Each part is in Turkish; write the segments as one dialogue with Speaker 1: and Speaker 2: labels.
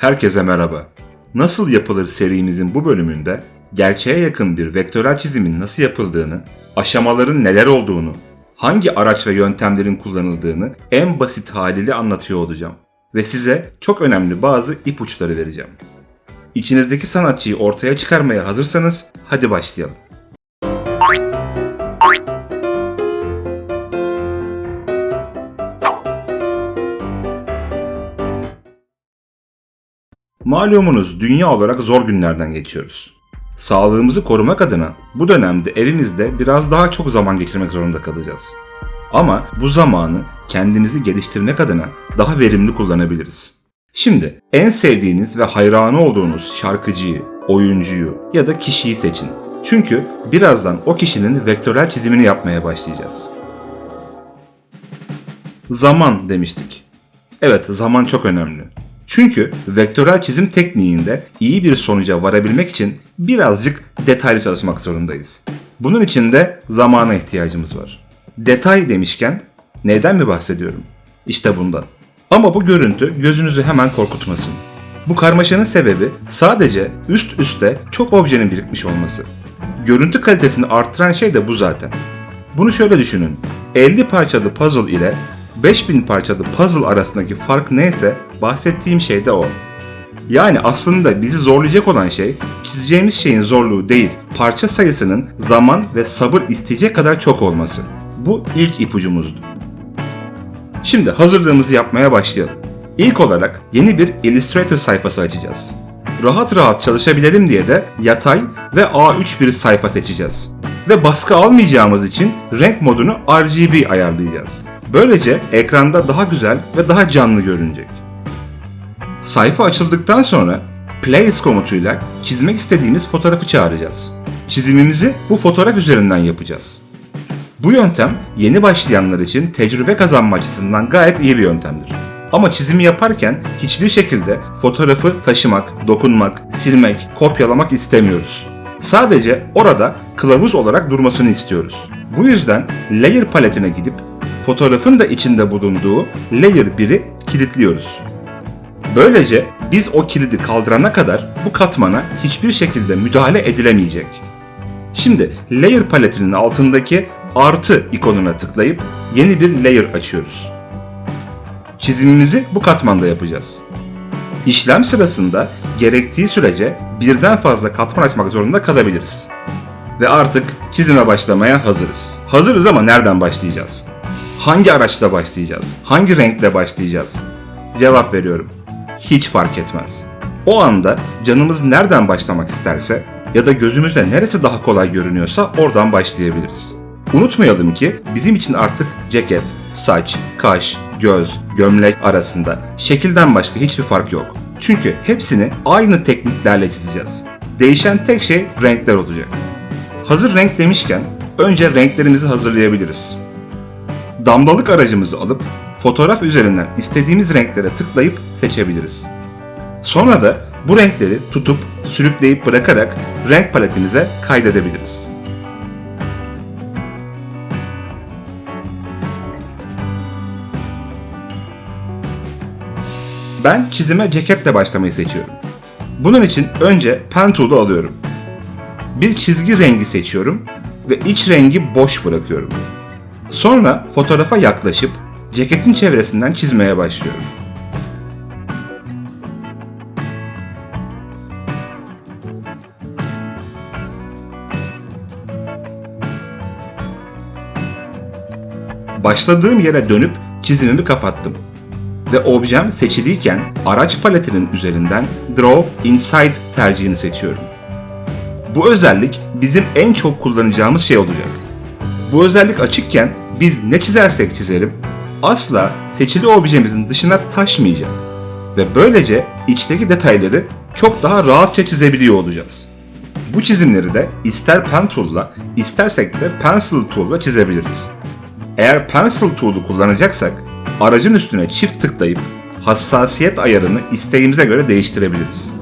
Speaker 1: Herkese merhaba. Nasıl yapılır serimizin bu bölümünde gerçeğe yakın bir vektörel çizimin nasıl yapıldığını, aşamaların neler olduğunu, hangi araç ve yöntemlerin kullanıldığını en basit haliyle anlatıyor olacağım. Ve size çok önemli bazı ipuçları vereceğim. İçinizdeki sanatçıyı ortaya çıkarmaya hazırsanız hadi başlayalım. Malumunuz dünya olarak zor günlerden geçiyoruz. Sağlığımızı korumak adına bu dönemde evimizde biraz daha çok zaman geçirmek zorunda kalacağız. Ama bu zamanı kendimizi geliştirmek adına daha verimli kullanabiliriz. Şimdi en sevdiğiniz ve hayranı olduğunuz şarkıcıyı, oyuncuyu ya da kişiyi seçin. Çünkü birazdan o kişinin vektörel çizimini yapmaya başlayacağız. Zaman demiştik. Evet, zaman çok önemli. Çünkü vektörel çizim tekniğinde iyi bir sonuca varabilmek için birazcık detaylı çalışmak zorundayız. Bunun için de zamana ihtiyacımız var. Detay demişken neyden mi bahsediyorum? İşte bundan. Ama bu görüntü gözünüzü hemen korkutmasın. Bu karmaşanın sebebi sadece üst üste çok objenin birikmiş olması. Görüntü kalitesini arttıran şey de bu zaten. Bunu şöyle düşünün. 50 parçalı puzzle ile 5000 parçalı puzzle arasındaki fark neyse bahsettiğim şey de o. Yani aslında bizi zorlayacak olan şey çizeceğimiz şeyin zorluğu değil, parça sayısının zaman ve sabır isteyecek kadar çok olması. Bu ilk ipucumuzdu. Şimdi hazırlığımızı yapmaya başlayalım. İlk olarak yeni bir Illustrator sayfası açacağız. Rahat rahat çalışabilelim diye de yatay ve A3 bir sayfa seçeceğiz. Ve baskı almayacağımız için renk modunu RGB ayarlayacağız. Böylece ekranda daha güzel ve daha canlı görünecek. Sayfa açıldıktan sonra Place komutuyla çizmek istediğimiz fotoğrafı çağıracağız. Çizimimizi bu fotoğraf üzerinden yapacağız. Bu yöntem yeni başlayanlar için tecrübe kazanma açısından gayet iyi bir yöntemdir. Ama çizimi yaparken hiçbir şekilde fotoğrafı taşımak, dokunmak, silmek, kopyalamak istemiyoruz. Sadece orada kılavuz olarak durmasını istiyoruz. Bu yüzden Layer paletine gidip fotoğrafın da içinde bulunduğu Layer 1'i kilitliyoruz. Böylece biz o kilidi kaldırana kadar bu katmana hiçbir şekilde müdahale edilemeyecek. Şimdi Layer paletinin altındaki artı ikonuna tıklayıp yeni bir layer açıyoruz. Çizimimizi bu katmanda yapacağız. İşlem sırasında gerektiği sürece birden fazla katman açmak zorunda kalabiliriz. Ve artık çizime başlamaya hazırız. Hazırız ama nereden başlayacağız? Hangi araçla başlayacağız? Hangi renkle başlayacağız? Cevap veriyorum. Hiç fark etmez. O anda canımız nereden başlamak isterse ya da gözümüzde neresi daha kolay görünüyorsa oradan başlayabiliriz. Unutmayalım ki bizim için artık ceket, saç, kaş, göz, gömlek arasında şekilden başka hiçbir fark yok. Çünkü hepsini aynı tekniklerle çizeceğiz. Değişen tek şey renkler olacak. Hazır renk demişken önce renklerimizi hazırlayabiliriz. Damlalık aracımızı alıp fotoğraf üzerinden istediğimiz renklere tıklayıp seçebiliriz. Sonra da bu renkleri tutup sürükleyip bırakarak renk paletimize kaydedebiliriz. Ben çizime ceketle başlamayı seçiyorum. Bunun için önce pen tool'u alıyorum. Bir çizgi rengi seçiyorum ve iç rengi boş bırakıyorum. Sonra fotoğrafa yaklaşıp ceketin çevresinden çizmeye başlıyorum. Başladığım yere dönüp çizimimi kapattım ve objem seçiliyken araç paletinin üzerinden Draw Inside tercihini seçiyorum. Bu özellik bizim en çok kullanacağımız şey olacak. Bu özellik açıkken biz ne çizersek çizelim asla seçili objemizin dışına taşmayacak ve böylece içteki detayları çok daha rahatça çizebiliyor olacağız. Bu çizimleri de ister pen tool'la istersek de pencil tool'la çizebiliriz. Eğer pencil tool'u kullanacaksak aracın üstüne çift tıklayıp hassasiyet ayarını isteğimize göre değiştirebiliriz.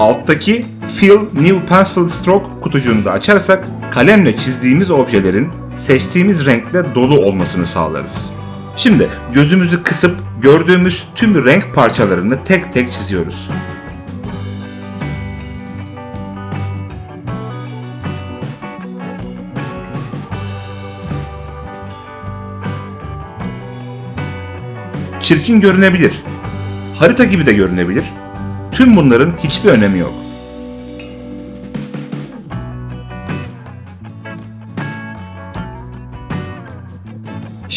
Speaker 1: Alttaki Fill New Pencil Stroke kutucuğunu da açarsak kalemle çizdiğimiz objelerin seçtiğimiz renkle dolu olmasını sağlarız. Şimdi gözümüzü kısıp gördüğümüz tüm renk parçalarını tek tek çiziyoruz. Çirkin görünebilir. Harita gibi de görünebilir. Tüm bunların hiçbir önemi yok.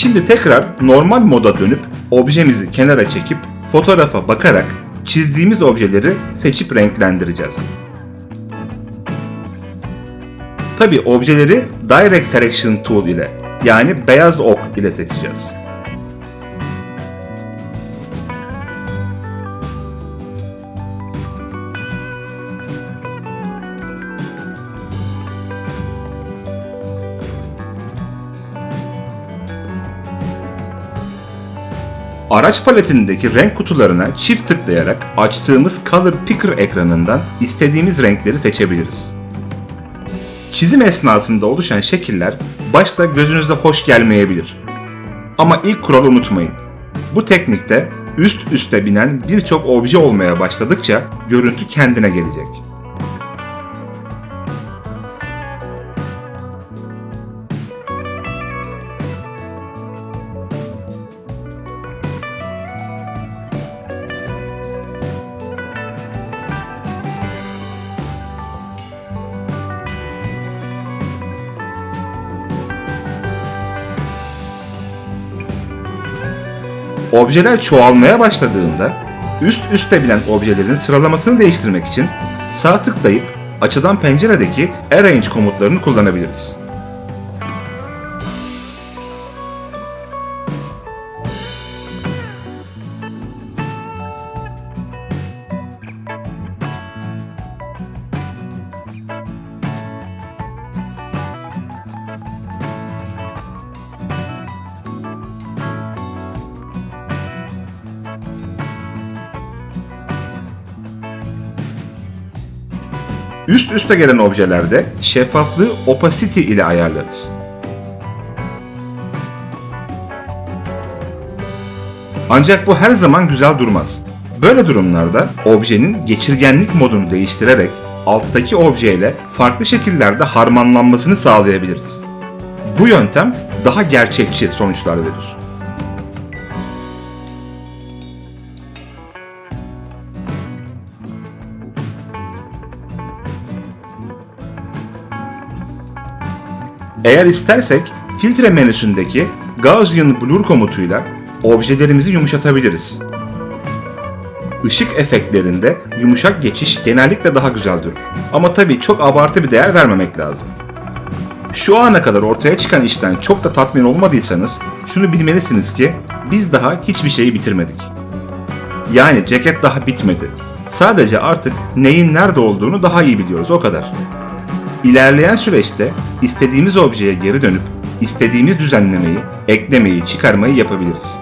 Speaker 1: Şimdi tekrar normal moda dönüp objemizi kenara çekip fotoğrafa bakarak çizdiğimiz objeleri seçip renklendireceğiz. Tabi objeleri Direct Selection Tool ile yani beyaz ok ile seçeceğiz. Araç paletindeki renk kutularına çift tıklayarak açtığımız Color Picker ekranından istediğimiz renkleri seçebiliriz. Çizim esnasında oluşan şekiller başta gözünüze hoş gelmeyebilir. Ama ilk kuralı unutmayın. Bu teknikte üst üste binen birçok obje olmaya başladıkça görüntü kendine gelecek. Objeler çoğalmaya başladığında üst üste binen objelerin sıralamasını değiştirmek için sağ tıklayıp açıdan penceredeki Arrange komutlarını kullanabiliriz. Üst üste gelen objelerde şeffaflığı opacity ile ayarlarız. Ancak bu her zaman güzel durmaz. Böyle durumlarda objenin geçirgenlik modunu değiştirerek alttaki objeyle farklı şekillerde harmanlanmasını sağlayabiliriz. Bu yöntem daha gerçekçi sonuçlar verir. Eğer istersek filtre menüsündeki Gaussian Blur komutuyla objelerimizi yumuşatabiliriz. Işık efektlerinde yumuşak geçiş genellikle daha güzel durur. Ama tabii çok abartı bir değer vermemek lazım. Şu ana kadar ortaya çıkan işten çok da tatmin olmadıysanız şunu bilmelisiniz ki biz daha hiçbir şeyi bitirmedik. Yani ceket daha bitmedi. Sadece artık neyin nerede olduğunu daha iyi biliyoruz o kadar. İlerleyen süreçte istediğimiz objeye geri dönüp istediğimiz düzenlemeyi, eklemeyi, çıkarmayı yapabiliriz.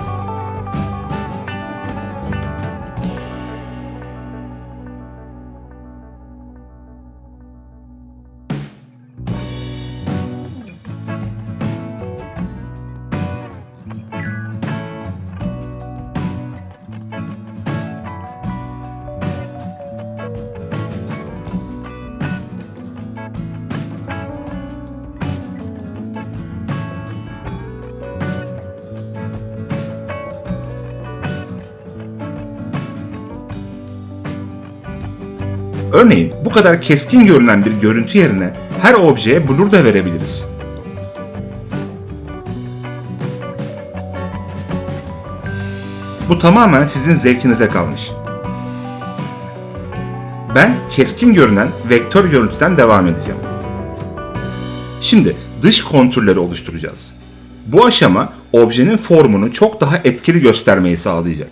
Speaker 1: Kadar keskin görünen bir görüntü yerine her objeye blur da verebiliriz. Bu tamamen sizin zevkinize kalmış. Ben keskin görünen vektör görüntüden devam edeceğim. Şimdi dış kontürleri oluşturacağız. Bu aşama objenin formunu çok daha etkili göstermeyi sağlayacak.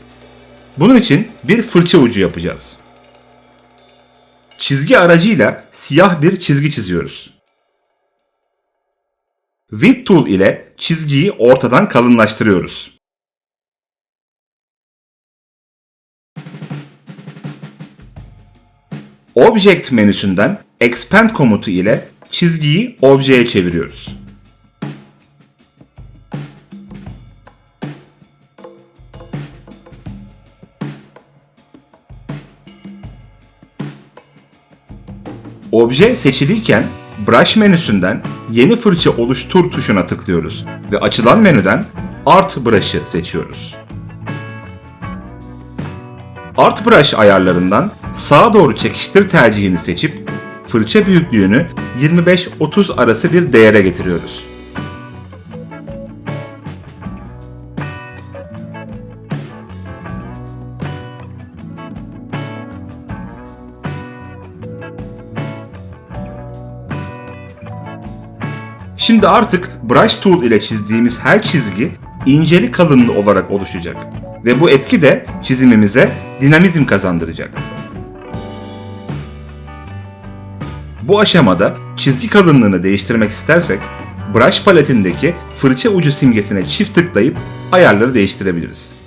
Speaker 1: Bunun için bir fırça ucu yapacağız. Çizgi aracıyla siyah bir çizgi çiziyoruz. Width Tool ile çizgiyi ortadan kalınlaştırıyoruz. Object menüsünden Expand komutu ile çizgiyi objeye çeviriyoruz. Obje seçiliyken Brush menüsünden Yeni fırça oluştur tuşuna tıklıyoruz ve açılan menüden Art Brush'ı seçiyoruz. Art Brush ayarlarından sağa doğru çekiştir tercihini seçip fırça büyüklüğünü 25-30 arası bir değere getiriyoruz. Şimdi artık Brush Tool ile çizdiğimiz her çizgi inceli kalınlığı olarak oluşacak ve bu etki de çizimimize dinamizm kazandıracak. Bu aşamada çizgi kalınlığını değiştirmek istersek brush paletindeki fırça ucu simgesine çift tıklayıp ayarları değiştirebiliriz.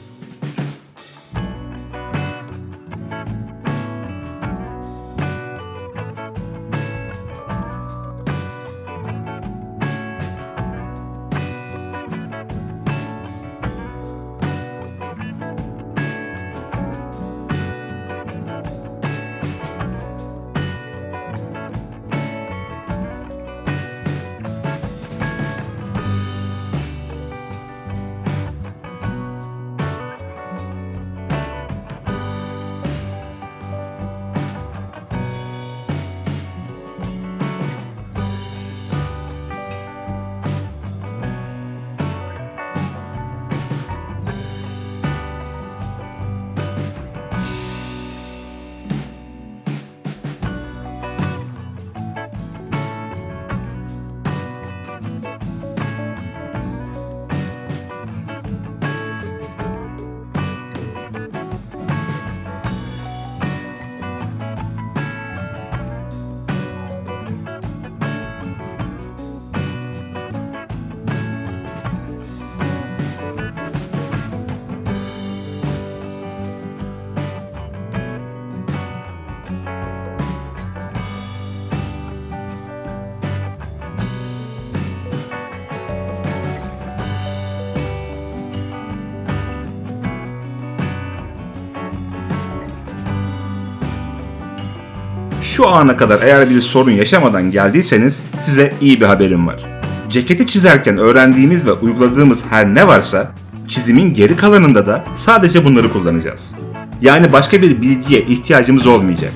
Speaker 1: Şu ana kadar eğer bir sorun yaşamadan geldiyseniz size iyi bir haberim var. Ceketi çizerken öğrendiğimiz ve uyguladığımız her ne varsa çizimin geri kalanında da sadece bunları kullanacağız. Yani başka bir bilgiye ihtiyacımız olmayacak.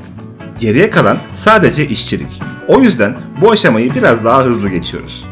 Speaker 1: Geriye kalan sadece işçilik. O yüzden bu aşamayı biraz daha hızlı geçiyoruz.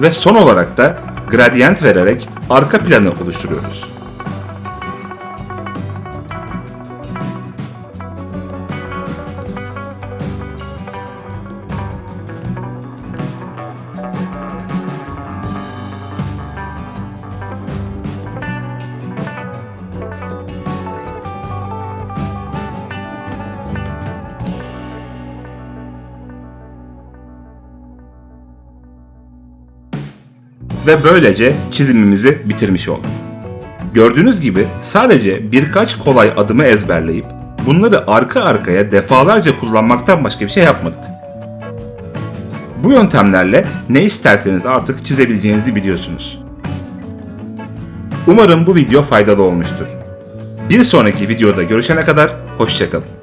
Speaker 1: Ve son olarak da gradient vererek arka planı oluşturuyoruz. Ve böylece çizimimizi bitirmiş olduk. Gördüğünüz gibi sadece birkaç kolay adımı ezberleyip bunları arka arkaya defalarca kullanmaktan başka bir şey yapmadık. Bu yöntemlerle ne isterseniz artık çizebileceğinizi biliyorsunuz. Umarım bu video faydalı olmuştur. Bir sonraki videoda görüşene kadar hoşçakalın.